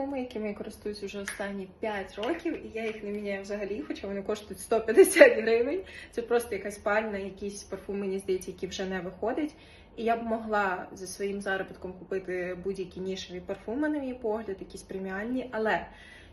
парфуми, якими я користуюсь вже останні 5 років, і я їх не міняю взагалі, хоча вони коштують 150 гривень. Це просто якась пальна, якісь парфум, мені здається, які вже не виходять. І я б могла за своїм заробітком купити будь-які нішеві парфуми, на мій погляд, якісь преміальні, але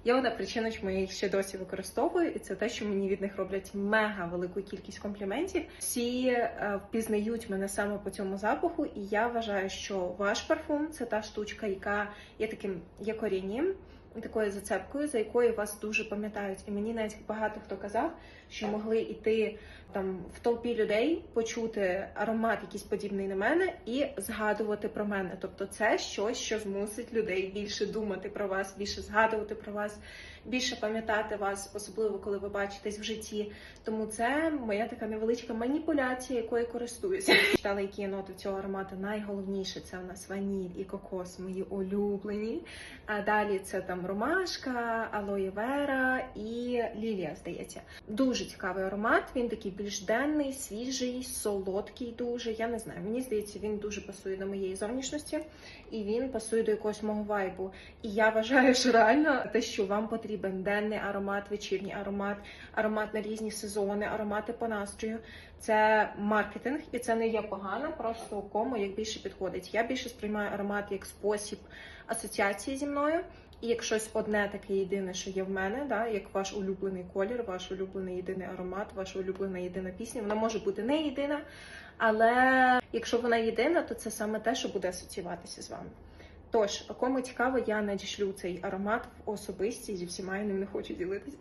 є одна причина, чому я їх ще досі використовую, і це те, що мені від них роблять мега велику кількість компліментів. Всі е, впізнають мене саме по цьому запаху, і я вважаю, що ваш парфум це та штучка, яка є таким якорінням, такою зацепкою, за якою вас дуже пам'ятають. І мені навіть багато хто казав, що могли йти там в толпі людей, почути аромат якийсь подібний на мене і згадувати про мене. Тобто, це щось, що змусить людей більше думати про вас, більше згадувати про вас, більше пам'ятати вас, особливо коли ви бачитесь в житті. Тому це моя така невеличка маніпуляція, якою я користуюся. Читала, які є ноти цього аромату. Найголовніше це у нас ваніль і кокос, мої улюблені. А далі це там ромашка, алоє вера і лілія, здається. Дуже цікавий аромат. Він такий більш денний, свіжий, солодкий. Дуже. Я не знаю. Мені здається, він дуже пасує до моєї зовнішності, і він пасує до якогось мого вайбу. І я вважаю, що реально те, що вам потрібен денний аромат, вечірній аромат, аромат на різні сезони, аромати по настрою. Це маркетинг, і це не є погано, просто кому як більше підходить. Я більше сприймаю аромат як спосіб асоціації зі мною. І як щось одне таке єдине, що є в мене, да, як ваш улюблений колір, ваш улюблений єдиний аромат, ваша улюблена єдина пісня, вона може бути не єдина, але якщо вона єдина, то це саме те, що буде асоціюватися з вами. Тож, кому цікаво, я надішлю цей аромат в особисті зі всіма я ним не хочу ділитися.